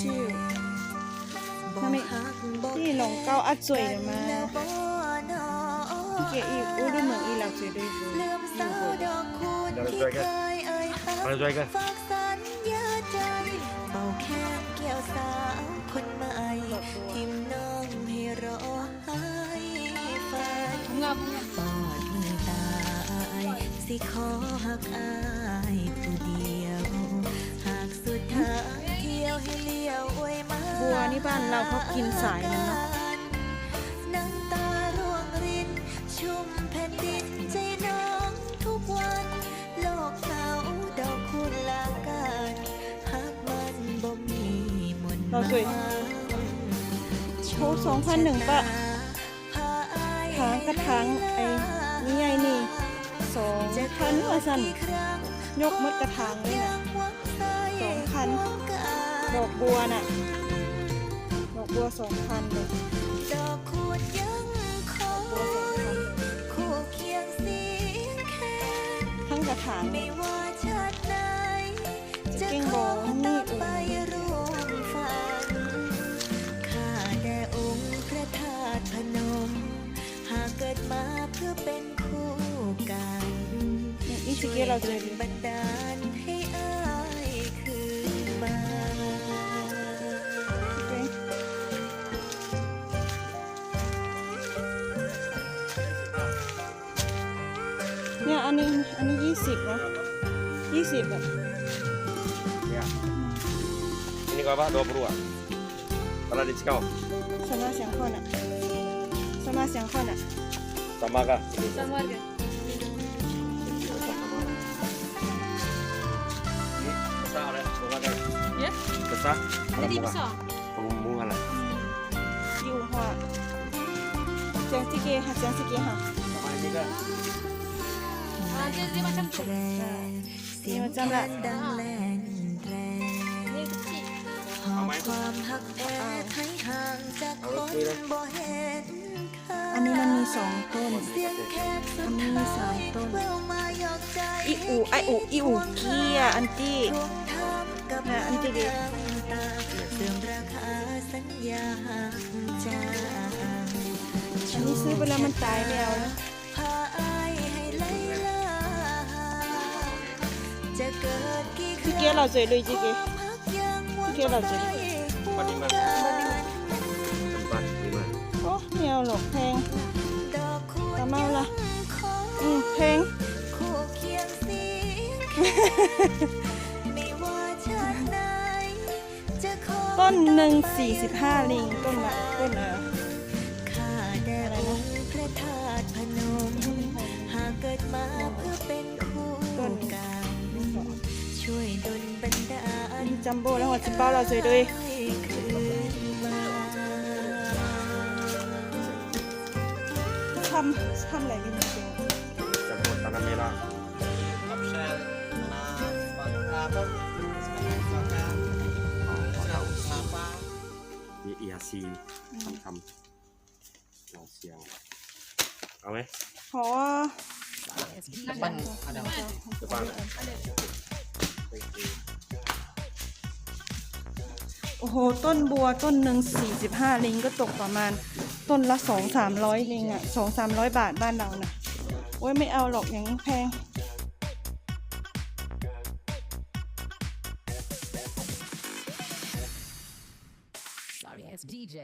ชื่อทำไมที่หลงเก้าอัดสวยเดี๋ยมาเกี่ยอีอู้ดูเหมือนอีหลักสวยด้วยดูเลื่อมเศร้าดอกคูณเดี๋ยวเราที่ช่วยกันยเอ่ยหามาช่วยกันฝากสัญญาใจเป่าแค้นเกี่ยวสาวคนใหม่ทิมน้องให้รอให้ฝันงับปอดตายสิขอหักอายผู้เดียว บัวนี่บ้านเราเขากินสายนั่นเนาะน้ำตาร่วงรินชุ่มแผ่นดินใจน้องทุกวันโลกเศร้าดอกคุณลากันหักมันบ่มีมนต์เราสวยโชว์สองพันหนึ่งปะถางกระถางไอ้นี่ไงนี่สองพันว่าสั่นยกมดกระถางเลยนะสองพันดอกบัวน่ะด อกบัวสองพันเลยดอกคูณยังคอบัวสองยพันคู่เคียงเสียงแค่ทั้งกระถางไม่ว่าชาติไหนจะเก่งขบออกนี่ตามอุ่นไปร่วมฝันข้าแต่องค์พระธาตุพนม หากเกิดมาเพื่อเป็นคู่กันนี่สิเกเราเจอดีบันดาล เนี่ยอันนี้อันนี้ยี่สิบนะยี่สิบแบบ Ini kau apa? Dua puluh ah. Kalau diskon สมาเสียงคนอ่ะสมาเสียงคนอ่ะ sama kah? sama aja Besar oleh bunga kan? ya Besar. Ada jadi bunga. besar Bunga lah. อยู่หัวเสียงสิเกค่ะเสียงสิเกค่ะ Sama ini kan? Ah dia, dia macam tu แตรเสียงแคนดังแล่นแรง ini kecil หอบความหักแอดให้ห่างจากคนบ่เห็นค่าอันนี้มันมีสองต้นเสียงแคบสุดอันนี้มีท้าสามยต้นแววมาหยอกใจอีอูไออูอีอูเกียอันตี้นะอันที่ดีน้ำตาเสื่อมราคาสัญญาจางอันนี้ซื้อไปแล้วมันตายแล้วนะ จะเกิดกี่เกรั้งเราสวยเลยจิเกพักยังวันเกี่ยวกับจะ Empat lima. Empat lima. โอ้ไม่เอาหรอกแพงตาเอาละอืมแพงคู่เคียงต้นหนึ่งสี่สิบห้าลิงต้นละต้นเอ จัมโบ้แล้วหัวจิเป้าเราสวยด้วยให้คืนมาทำทำอะไรกันจริง Campur tanah merah. Option tanah kelapa, sekarang kelapa, serau kelapa, Ini iasi. Tam-tam. Mau siang. เอาไหมๆเพราะว่า depan ada จะฟัง โอ้โห ต้นบัวต้นหนึ่งสี่สิบห้าลิงก็ตกประมาณต้นละสองสามร้อยลิงอะสองสามร้อยบาทบ้านเรานะโอ้ยไม่เอาหรอกอย่างนี้แพง Sorry, it's DJ.